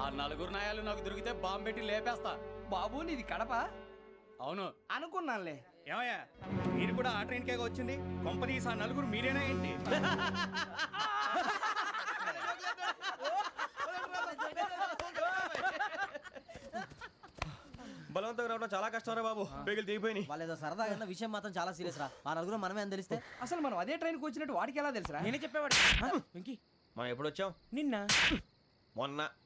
ఆ నలుగురు నాయాలు నాకు దొరికితే బాంబు పెట్టి లేపేస్తా. బాబు నీది కడప? అవును. అనుకున్నానులే. ఏమయ్యా మీరు కూడా ఆ ట్రైన్ కేగా వచ్చింది? కొంపదీస్ ఆ నలుగురు మీరేనా ఏంటి? బలవంతంగా రావడం చాలా కష్టం రా బాబు. బేగులు దిగిపోయినాయి. వాళ్ళు ఏదో సరదాగా విషయం మాత్రం చాలా సీరియస్ రా. ఆ నలుగురు మనమే అని తెలిస్తే అసలు మనం అదే ట్రైన్కి వచ్చినట్టు వాడికి ఎలా తెలుసురా? నేనే చెప్పేవాడు వెంకీ. మనం ఎప్పుడు వచ్చాం? నిన్న. మొన్న.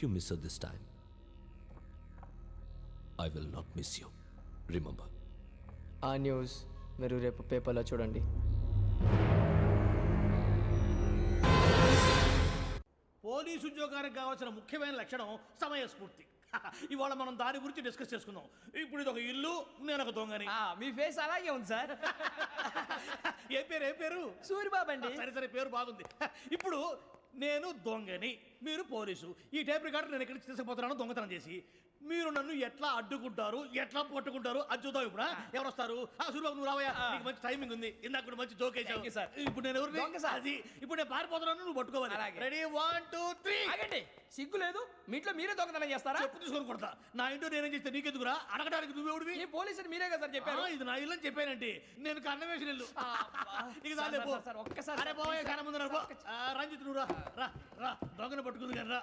if you miss this time I will not miss you remember ఆ న్యూస్ మీరు రేపు పేపర్లో చూడండి. పోలీసు ఉద్యోగానికి కావాల్సిన ముఖ్యమైన లక్షణం సమయస్ఫూర్తి. ఇవాళ మనం దాని గురించి డిస్కస్ చేసుకుందాం. ఇప్పుడు ఇది ఒక ఇల్లు నేను ఒక దొంగని. ఆ, మీ ఫేస్ అలాగే ఉంది సార్. ఏ పేరు ఏ పేరు? సూరిబాబు అండి. సరే సరే పేరు బాగుంది. ఇప్పుడు నేను దొంగని. మీరు పోలీసు. ఈ టైప్ రికార్డు నేను ఎక్కడికి తీసుకుపోతున్నాను దొంగతనం చేసి. మీరు నన్ను ఎట్లా అడ్డుకుంటారు? ఎట్లా పట్టుకుంటారు? అది చూద్దాం ఇప్పుడు? ఎవరు వస్తారు ఆ సూర్యబాబు నువ్వు రావయ్యా. నీకు మంచి టైమింగ్ ఉంది. ఇందాక కూడా మంచి జోక్ you, sir. ఇప్పుడు నేను ఎవరు. అది. ఇప్పుడు నేను పారిపోతున్నాను నువ్వు పట్టుకోవాలి. రెడీ వన్ టూ త్రీ ఆగండి. సిగ్గు లేదు. మీ ఇంట్లో మీరే దొంగతనం చేస్తారా? చెప్పు తీసుకొని కొడతా. నా ఇంటో నేనేం చేస్తే నీకెందుకురా? అడగడానికి నువ్వెవడివి ఈ పోలీసులు మీరే కదా సార్ చెప్పారు. ఇది నా ఇల్లు అని చెప్పానంటే నేను కన్న వేసిన ఇల్లు. ఇక సార్. సార్, సార్, ఒక్కసారి అరే సార్, బాబాయ్ చాలా ముందు రంజిత్ నువ్వు రా. రా రా. దొంగను పట్టుకుంది కానీ రా.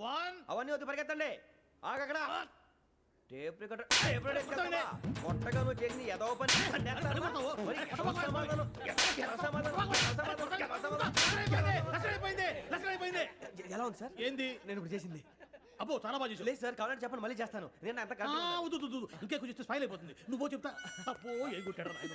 వన్ అవన్నీ వద్దు పరిగెత్తండి. ఆగక్కడ. Tape recorder tape recorder? కొత్తగా నువ్వు చేసిన ఏదో పని. ఎలా ఉంది సార్? ఏంది? నేను ఇప్పుడు చేసింది. అబ్బో చాలా బాగా చేసావు. లేదు సార్ కావాలంటే చెప్పండి మళ్ళీ చేస్తాను. నేను అంత కాదు. ఇంకే కొంచెం స్మైల్ అయిపోతుంది. నువ్వు చెప్తా. అబ్బో ఏ కొట్టాడు నాయన.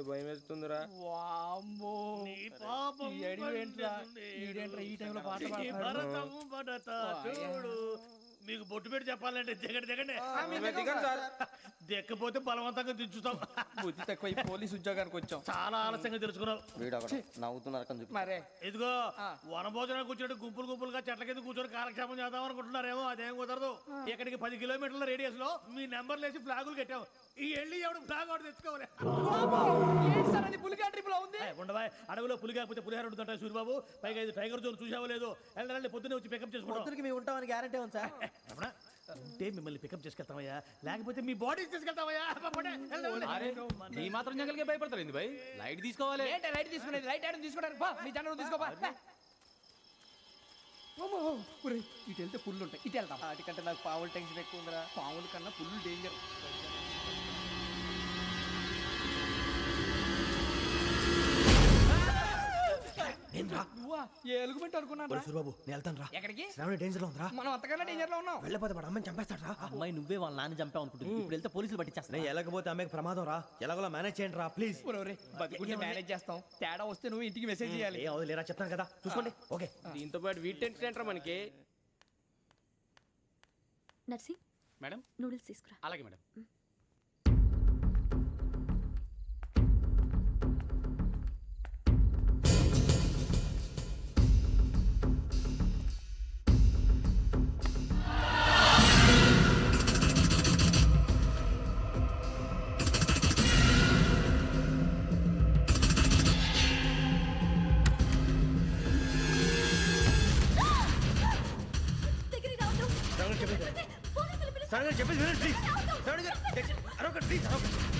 చూస్తే భయం వేస్తుందిరా వామ్మో. నీ పాపం ఈ అడివి ఏంట్రా? పండుతుంది. ఈడేంట్రా ఈ టైంలో పాట ఈ పాడుతున్నాడు? భరతం భరత చూడు. మీకు బొట్టు పెట్టి చెప్పాలంటే దిగండి దిగండి. దిక్కపోతే బలవంతంగా దించుతాం. బుద్ధి తక్కువ పోలీస్ ఉద్యోగానికి వచ్చాం. చాలా ఆలస్యంగా తెలుసుకున్నావు వీడు అక్కడ నవ్వుతున్నారు కని చెప్పి మరే. ఇదిగో వనభోజనానికి కూర్చోటి గుంపులు గుంపులుగా చెట్ల కింద కూర్చొని కాలక్షేపం చేద్దాం అనుకుంటున్నారేమో అదేం కుదరదు. ఇక్కడికి పది కిలోమీటర్ల రేడియస్లో మీ నెంబర్ లేసి ఫ్లాగులు కట్టాం ఈ వెళ్ళి ఎవడు ఫ్లాగ్ ఒకటి తెచ్చుకోవాలి? పులిగా ట్రిప్లో ఉంది ఉండవా? అడవిలో పులి కాకపోతే పులిహార ఉంటుంటా సూరిబాబు. పైగా ఇది టైగర్ జోన్ చూసావో లేదో. వెళ్ళండి పొద్దున్నే వచ్చి పికప్ చేసుకుంటాం. మేము ఉంటామని గ్యారంటీ ఉంది సార్. ఉంటే మిమ్మల్ని పికప్ చేసుకెళ్తామయ్యా. లేకపోతే మీ బాడీ తీసుకెళ్తామయ్యా. ఈ మాత్రం జంగల్కే భయపడతారు ఏంది భయ్? లైట్ తీసుకోవాలి. ఏంటి లైట్ తీసుకునేది? లైట్ ఆడని తీసుకోవడానికి బా మీ జంగల్ తీసుకోపా. ఇటు వెళ్తే పుల్లు ఉంటాయి ఇటు వెళ్తాం వాటికంటే నాకు పావులు టెన్షన్ ఎక్కువ ఉందిరా. పాముల కన్నా పుల్లు డేంజర్ రా నువ్వా ఏ ఎలుగుబెట్టి అనుకున్నాను ఒరే సూరిబాబు నేను వెళ్తాను రా. ఎక్కడికి? శ్రావణి డేంజర్లో ఉందిరా. మనం అంతకన్నా డేంజర్లో ఉన్నాం. వెళ్ళపోతే వాడు అమ్మని చంపేస్తాడు రా. అమ్మాయి నువ్వే వాళ్ళ నాన్న చంపావు అనుకుంటుంది. ఇప్పుడు వెళ్తే పోలీసులు పట్టించేస్తా నేను ఎలాగపోతే అమ్మకి ప్రమాదం రా. ఎలాగోలా మేనేజ్ చేయండి రా ప్లీజ్ ఒరే బతుకుంటే మేనేజ్ చేస్తాం. తేడా వస్తే నువ్వు ఇంటికి మెసేజ్ చేయాలి. ఏ అవదు లేరా చెప్తాను కదా. చూసుకోండి. ఓకే. దీంతో పాటు వీటి ఏంట్రా మనకి. నర్సి మేడం? నూడిల్స్ తీసుకురా. అలాగే మేడం. వినండి ప్లీజ్ అరొకటి ప్లీజ్ అరొకటి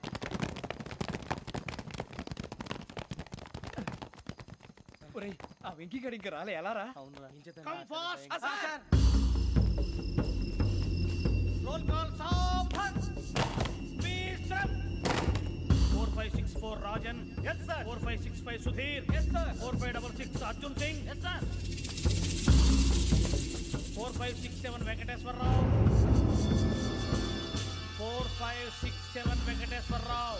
ఒరేయ్ ఆ వెంకీ గడి ఇంకా రాలే ఎలా రా? కమ్ ఫాస్ట్ రోల్ కాల్ సావధాన్ విశ్రమ్ 4564 Rajan. Yes sir. 4565 Sudheer. Yes sir. 4566 Arjun Singh. Yes sir. 4567 Venkateswara Rao. 4567 Venkateswara Rao.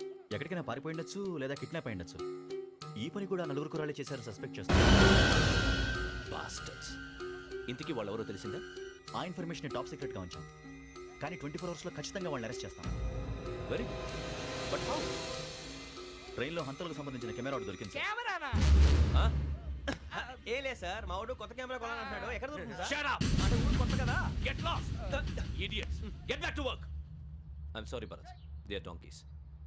ఎక్కడికైనా పారిపోయి ఉండొచ్చు లేదా కిడ్నాప్ అయి ఉండొచ్చు ఈ పని కూడా నలుగురు కురాలే చేశారు సస్పెక్ట్ చేస్తారు బాస్టర్స్ ఇంతకీ వాళ్ళెవరో తెలిసిందా ఆ ఇన్ఫర్మేషన్ టాప్ సీక్రెట్గా ఉంచాం కానీ ట్వంటీ ఫోర్ అవర్స్లో ఖచ్చితంగా వాళ్ళని అరెస్ట్ చేస్తాం వెరీ బట్ హౌ ట్రైన్లో హంతలకు సంబంధించిన కెమెరా ఒకటి దొరికింది సార్. కెమెరానా ఏ లే సార్ మా వాడు కొత్త కెమెరా కొనాలంటున్నాడు ఎక్కడ దొరుకుతుంది సార్ Shut up! అంటే ఊరు కొత్త కదా Get lost! Idiots! Get back to work! I'm sorry, Bharat. They are donkeys. Uh,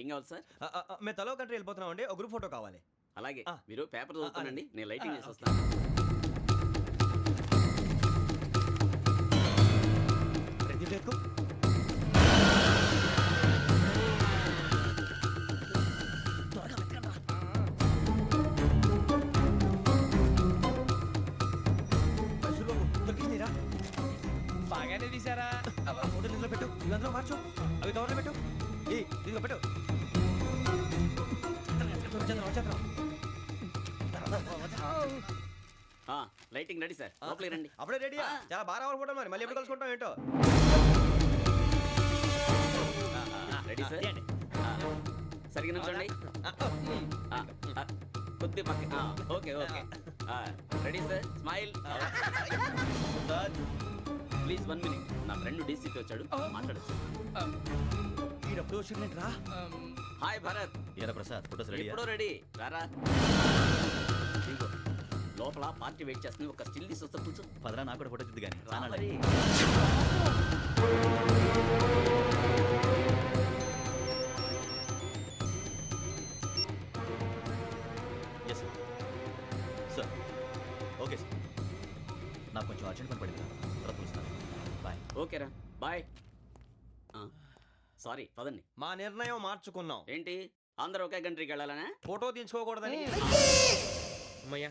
ఏం కావాలి సార్? మేము తలో కంట్రీ వెళ్ళిపోతున్నాం అండి ఒక గ్రూప్ ఫోటో కావాలి. అలాగే. మీరు పేపర్ చదువుతానండి. నేను లైటింగ్ చేసి. వస్తాను బాగానే తీసారా ఫోటో ఇందులో పెట్టు. ఇవి అందులో మార్చు. అవి కవర్లో పెట్టు. ఏ ఇదిగో పెట్టు. Lighting ready sir. లోపలికి రండి. అప్పుడే రెడీ ఆ. చాలా బాగా రావాలి ఫోటో మరి. మళ్ళీ ఎప్పుడు కలుసుకుంటాం ఏంటో? Ready sir? ఆ, ఆ, కొద్ది పక్క ఆ, okay okay. Ready sir? Smile. Please one minute. నా ఫ్రెండ్ డీసీకి వచ్చాడు. మాట్లాడచ్చు. ఈడప్పుడు వచ్చిందంటరా హాయ్ భరత్. ఏరా ప్రసాద్ ఫోటోస్ రెడీ ఎప్పుడో రెడీ. రారా. లోపల పార్టీ వెయిట్ చేస్తుంది. ఒక స్టిల్ తీసి వస్తే కూర్చో. పదరా నాకు కూడా ఫోటో కానీ రానాలి ఎస్ సార్ ఓకే సార్ నాకు బాయ్ ఓకేరా బాయ్ సారీ పదండి. మా నిర్ణయం మార్చుకున్నాం. ఏంటి? అందరూ ఒకే కంట్రీకి వెళ్ళాలనే? ఫోటో తీసుకోకూడదని అమ్మయ్యా.